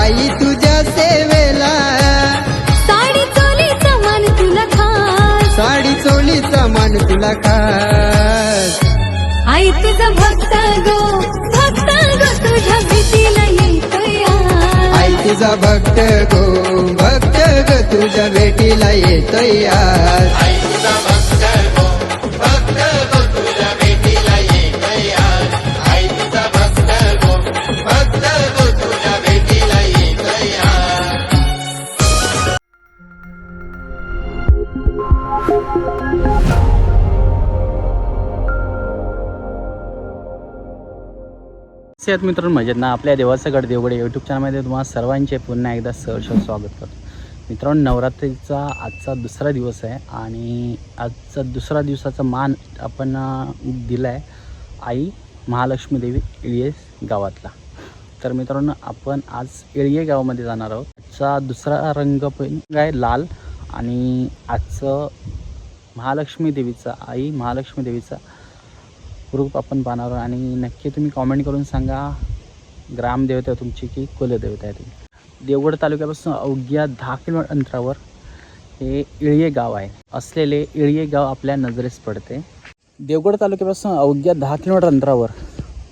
आई तुझ्या सेवेला. साडी चोलीचा मान तुला खास. साडी चोलीचा मान तुला खास. आई तुझा भक्त गो भक्त गो तुझ्या भीतीला येतोय. आई तुझा भक्त गो भक्त ग तुझ्या भेटीला येतोय आज. सेहत मित्रांनो मजेत ना? आपल्या देवाचं गड देवगडे यूट्यूब चॅनलमध्ये तुम्हाला सर्वांचे पुन्हा एकदा सहर्ष स्वागत करतो. मित्रांनो नवरात्रीचा आजचा दुसरा दिवस आहे आणि आजचा दुसरा दिवसाचा मान आपण दिला आहे आई महालक्ष्मी देवी इळये गावातला. तर मित्रांनो आपण आज इळये गावामध्ये जाणार आहोत. आजचा दुसरा रंग पण आहे लाल आणि आजचं महालक्ष्मी देवीचा आई महालक्ष्मी देवीचा ग्रुप आपण पाहणार आहोत आणि नक्की तुम्ही कॉमेंट करून सांगा. ग्रामदेवता तुमची की कुलदेवता आहे तुम्ही. देवगड तालुक्यापासून अवघ्या दहा किलोमीटर अंतरावर हे इळये गाव आहे. असलेले इळये गाव आपल्या नजरेस पडते. देवगड तालुक्यापासून अवघ्या दहा किलोमीटर अंतरावर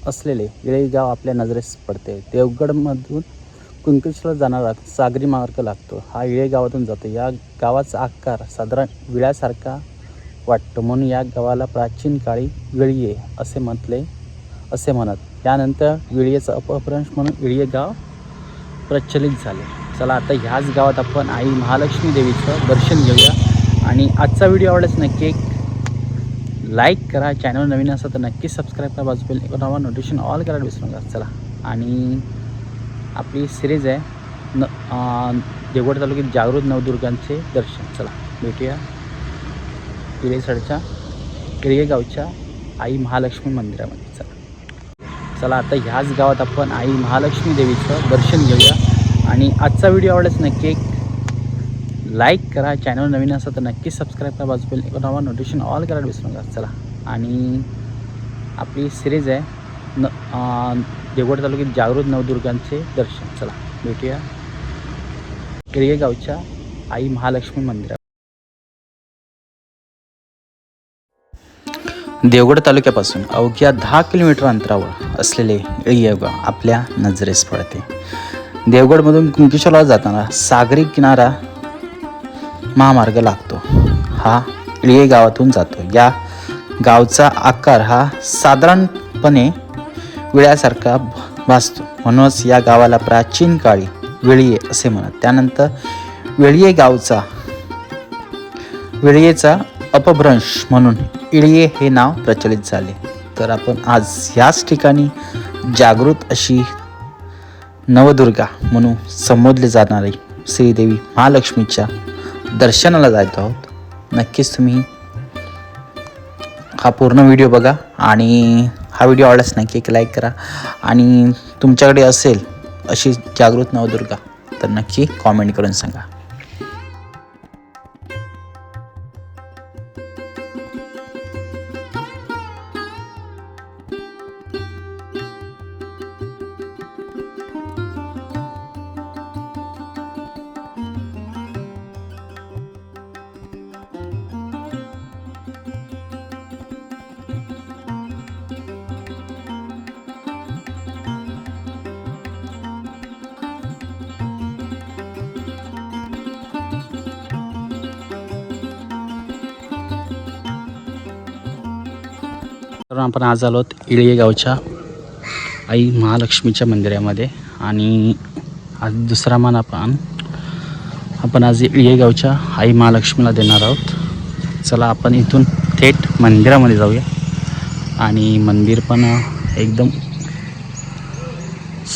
असलेले इळये गाव आपल्या नजरेस पडते. देवगडमधून कुंकेश्वरला जाणारा सागरी मार्ग लागतो. हा इळे गावातून जातो. या गावाचा आकार साधारण विळ्यासारखा वाटतो. म्हणून या गावाला प्राचीन काळी विळये असे म्हटले असे म्हणत. त्यानंतर विळयेचं अपभ्रंश म्हणून विळये गाव प्रचलित झाले. चला आता ह्याच गावात आपण आई महालक्ष्मी देवीचं दर्शन घेऊया. आणि आजचा व्हिडिओ आवडल्यास नक्की एक लाईक करा. चॅनल नवीन असा तर नक्की सबस्क्राईब करा. बाजू एक नवा नोटिफिकेशन ऑल करायला विसरू नका. चला. आणि आपली सिरीज आहे न देवगड तालुक्यात जागृत नवदुर्गांचे दर्शन. चला भेटूया. पिरेसडच्या किळगे गावच्या आई महालक्ष्मी मंदिरामध्ये. चला. चला आता ह्याच गावात आपण आई महालक्ष्मी देवीचं दर्शन घेऊया. आणि आजचा व्हिडिओ आवडल्यास नक्की एक लाईक करा. चॅनल नवीन असा तर नक्की सबस्क्राईब करा. बाजू बेल नवा नोटिफिकेशन ऑल करायला विसरू नका. चला. आणि आपली सिरीज आहे न देवगड तालुक्यात जागृत नवदुर्गांचे दर्शन. चला भेटूया. किळगे गावच्या आई महालक्ष्मी मंदिरा देवगड तालुक्यापासून अवघ्या दहा किलोमीटर अंतरावर असलेले इळगाव आपल्या नजरेस पडते. देवगडमधून कुंकेश्वरला जाताना सागरी किनारा महामार्ग लागतो. हा इळये गावातून जातो या गावचा आकार हा साधारणपणे विळ्यासारखा भासतो. म्हणूनच या गावाला प्राचीन काळी वेळिये असे म्हणत. त्यानंतर वेळिये गावचा वेळयेचा अपभ्रंश म्हणून इळये हे नाव प्रचलित झाले. तर आपण आज ह्याच ठिकाणी जागृत अशी नवदुर्गा म्हणून संबोधले जाणारी श्रीदेवी महालक्ष्मीच्या दर्शनाला जात आहोत. नक्कीच तुम्ही हा पूर्ण व्हिडिओ बघा आणि हा व्हिडिओ आवडल्यास नक्की एक लाईक करा आणि तुमच्याकडे असेल अशी जागृत नवदुर्गा तर नक्की कॉमेंट करून सांगा. तर आपण आज आलो इळये गावच्या आई महालक्ष्मीच्या मंदिरामध्ये. आणि आज दुसरा मान आपण आपण आज इळये गावच्या आई महालक्ष्मीला देणार आहोत. चला आपण इथून थेट मंदिरामध्ये जाऊया. आणि मंदिर पण एकदम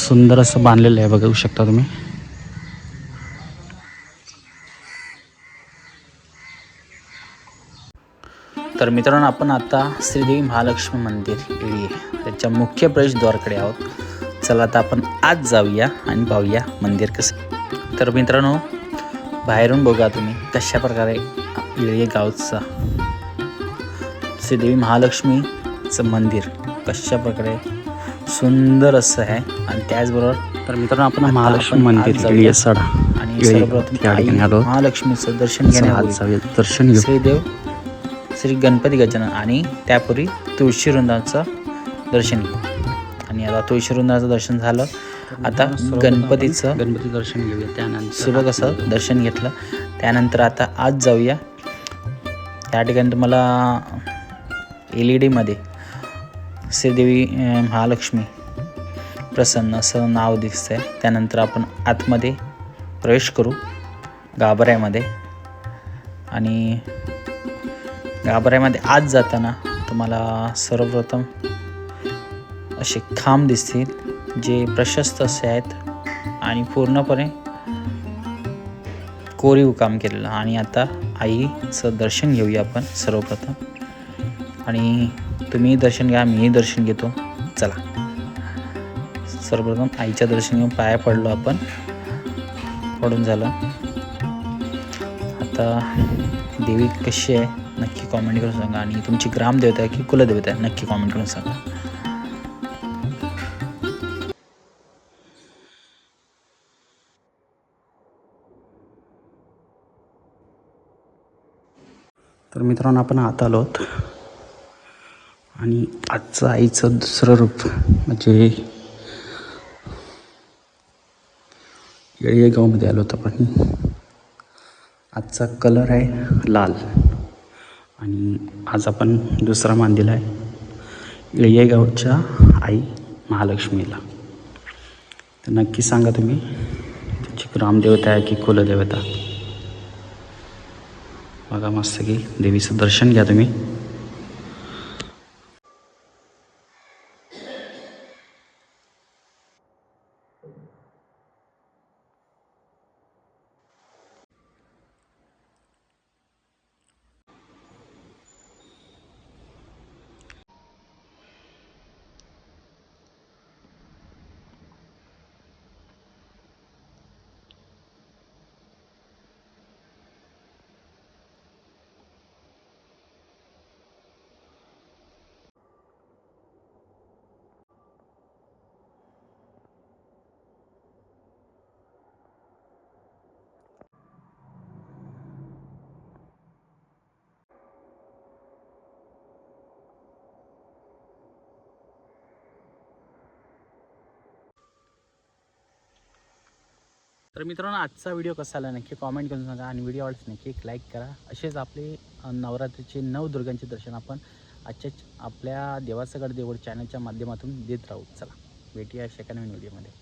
सुंदर असं बांधलेलं आहे बघू शकता तुम्ही. तर मित्रांनो आपण आता श्रीदेवी महालक्ष्मी मंदिर इळी त्याच्या मुख्य प्रवेशद्वारकडे आहोत. चला आता आपण आज जाऊया आणि पाहूया मंदिर कसं तर मित्रांनो बाहेरून बघा तुम्ही कशा प्रकारे इळये गावचा श्रीदेवी महालक्ष्मीचं मंदिर कशा प्रकारे सुंदर असं आहे. आणि त्याचबरोबर तर मित्रांनो आपण महालक्ष्मी मंदिर जाऊया. येसाड. आणि येळी सर्वप्रथम महालक्ष्मीचं दर्शन जाऊया. दर्शन श्रीदेव श्री गणपती गजानन आणि त्यापूर्वी तुळशी वृंदाचं दर्शन घेऊ. आणि आता तुळशी वृंदाचं दर्शन झालं. आता गणपतीचं गणपती दर्शन घेऊया. त्यानंतर सुलभ असं दर्शन घेतलं. त्यानंतर आता आज जाऊया. या ठिकाणी तुम्हाला एल ई डीमध्ये श्रीदेवी महालक्ष्मी प्रसन्न असं नाव दिसतंय. त्यानंतर आपण आतमध्ये प्रवेश करू. गाभाऱ्यामध्ये. आणि गाभाऱ्यामध्ये आत जाताना तुम्हाला सर्वप्रथम असे खांब दिसतील जे प्रशस्त असे आहेत आणि पूर्णपणे कोरीव काम केलेलं. आणि आता आईचं दर्शन घेऊया आपण सर्वप्रथम. आणि तुम्ही दर्शन घ्या मीही दर्शन घेतो. चला. सर्वप्रथम आईच्या दर्शन घेऊन पाया पडलो आपण. पडून झालं. आता देवी कशी आहे? नक्की कॉमेंट करून सांगा आणि तुमची ग्रामदेवता आहे की कुलदेवता आहे नक्की कॉमेंट करून सांगा. तर मित्रांनो आपण आत आलो आहोत आणि आजचं आईचं दुसरं रूप म्हणजे येळेगावमध्ये आलो होतो आपण. आजचा कलर आहे लाल. आणि आज आपण दुसरा मान दिला आहे. येळेगावच्या आई महालक्ष्मीला. तर नक्की सांगा तुम्ही तुमची ग्रामदेवता आहे की कुलदेवता? बघा मस्त की देवीचं दर्शन घ्या तुम्ही. तर मित्रांनो आजचा व्हिडिओ कसा आला नक्की कॉमेंट करून सांगा आणि व्हिडिओ आवडल्यास नक्की एक लाईक करा. असेच आपले नवरात्रीचे नऊ दुर्गांचे दर्शन आपण आजच्या आपल्या देवासगड देवळ चॅनलच्या माध्यमातून देत राहू. चला भेटूया अशा एका नवीन व्हिडिओमध्ये